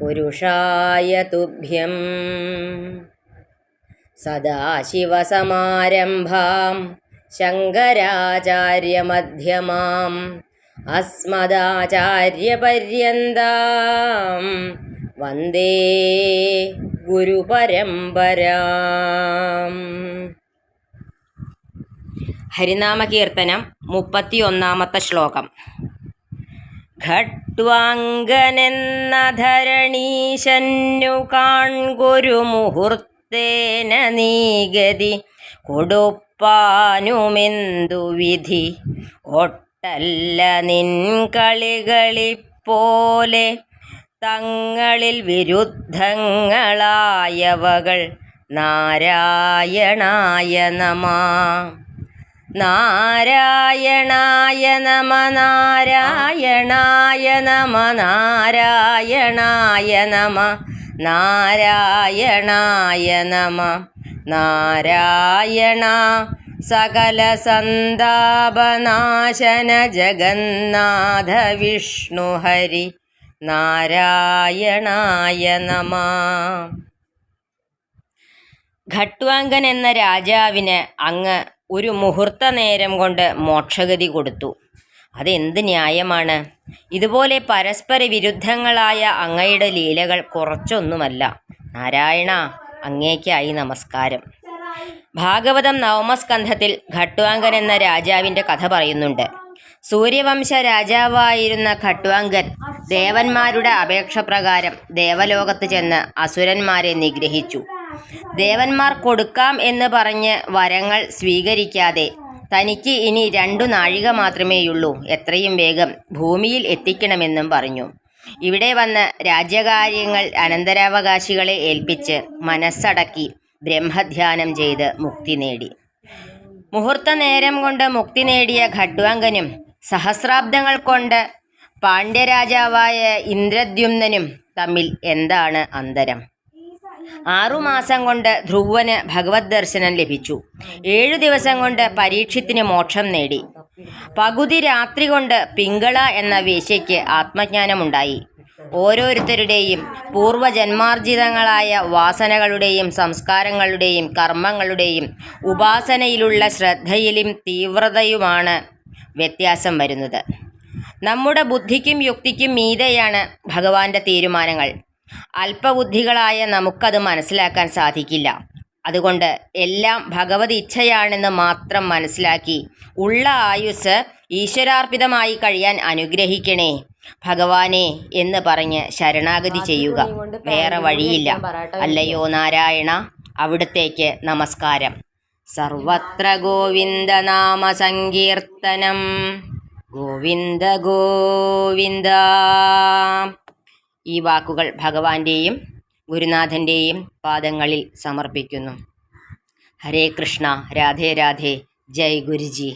പുരുഷായ തുഭ്യം. സദാശിവസമാരംഭാം ശങ്കരാചാര്യമധ്യമാം. അസ്മദാചാര്യപര്യന്താം. വന്ദേ ഗുരുപരമ്പരാം. ഹരിനാമകീർത്തനം മുപ്പത്തിയൊന്നാമത്തെ ശ്ലോകം. ഘട്വാങ്കനെന്ന ധരണീശന്നു കാൺകൊരു മുഹൂർത്തേന നീഗതി കൊടുപ്പാനുമെന്തു വിധി? ഒട്ടല്ല നിൻ കളികളിപ്പോലെ തങ്ങളിൽ വിരുദ്ധങ്ങളായവകൾ നാരായണായ നമ നാരായണായ നമ നാരായണായ നമ നാരായണായ നമ നാരായണായ നമ നാരായണ സകല സന്താപനാശന ജഗന്നാഥ വിഷ്ണു ഹരി നാരായണായ നമ. ഘട്വാങ്കൻ എന്ന രാജാവിന് അങ്ങ് ഒരു മുഹൂർത്ത നേരം കൊണ്ട് മോക്ഷഗതി കൊടുത്തു. അതെന്ത് ന്യായമാണ്? ഇതുപോലെ പരസ്പര വിരുദ്ധങ്ങളായ അങ്ങയുടെ ലീലകൾ കുറച്ചൊന്നുമല്ല. നാരായണ അങ്ങേക്കായി നമസ്കാരം. ഭാഗവതം നവമസ്കന്ധത്തിൽ ഘട്വാങ്കൻ എന്ന രാജാവിന്റെ കഥ പറയുന്നുണ്ട്. സൂര്യവംശ രാജാവായിരുന്ന ഘട്വാങ്കൻ ദേവന്മാരുടെ അപേക്ഷ പ്രകാരം ദേവലോകത്ത് ചെന്ന് അസുരന്മാരെ നിഗ്രഹിച്ചു. ദേവന്മാർ കൊടുക്കാം എന്ന് പറഞ്ഞ് വരങ്ങൾ സ്വീകരിക്കാതെ തനിക്ക് ഇനി രണ്ടു നാഴിക മാത്രമേയുള്ളൂ. എത്രയും വേഗം ഭൂമിയിൽ എത്തിക്കണമെന്നും പറഞ്ഞു. ഇവിടെ വന്ന് രാജ്യകാര്യങ്ങൾ അനന്തരാവകാശികളെ ഏൽപ്പിച്ച് മനസ്സടക്കി ബ്രഹ്മധ്യാനം ചെയ്ത് മുക്തി നേടി. മുഹൂർത്ത നേരം കൊണ്ട് മുക്തി നേടിയ ഖഡ്വാങ്കനും സഹസ്രാബ്ദങ്ങൾ കൊണ്ട് പാണ്ഡ്യരാജാവായ ഇന്ദ്രദ്യുമ്നനും തമ്മിൽ എന്താണ് അന്തരം? ആറുമാസം കൊണ്ട് ധ്രുവന് ഭഗവത് ദർശനം ലഭിച്ചു. ഏഴു ദിവസം കൊണ്ട് പരീക്ഷത്തിന് മോക്ഷം നേടി. പകുതി രാത്രി കൊണ്ട് പിങ്കള എന്ന വേശ്യയ്ക്ക് ആത്മജ്ഞാനമുണ്ടായി. ഓരോരുത്തരുടെയും പൂർവജന്മാർജിതങ്ങളായ വാസനകളുടെയും സംസ്കാരങ്ങളുടെയും കർമ്മങ്ങളുടെയും ഉപാസനയിലുള്ള ശ്രദ്ധയിലും തീവ്രതയുമാണ് വ്യത്യാസം വരുന്നത്. നമ്മുടെ ബുദ്ധിക്കും യുക്തിക്കും മീതെയാണ് ഭഗവാന്റെ തീരുമാനങ്ങൾ. അല്പബുദ്ധികളായ നമുക്കത് മനസ്സിലാക്കാൻ സാധിക്കില്ല. അതുകൊണ്ട് എല്ലാം ഭഗവത് ഇച്ഛയാണെന്ന് മാത്രം മനസ്സിലാക്കി ഉള്ള ആയുസ് ഈശ്വരാർപ്പിതമായി കഴിയാൻ അനുഗ്രഹിക്കണേ. ഭഗവാനെ എന്ന് പറഞ്ഞ് ശരണാഗതി ചെയ്യുക. വേറെ വഴിയില്ല. അല്ലയോ നാരായണ അവിടത്തേക്ക് നമസ്കാരം. സർവത്ര ഗോവിന്ദ നാമ സങ്കീർത്തനം ഗോവിന്ദ ഗോവിന്ദ. ഈ വാക്കുകൾ ഭഗവാന്റെയും ഗുരുനാഥന്റെയും പാദങ്ങളിൽ സമർപ്പിക്കുന്നു. ഹരേ കൃഷ്ണ രാധേ രാധേ ജയ് ഗുരുജി.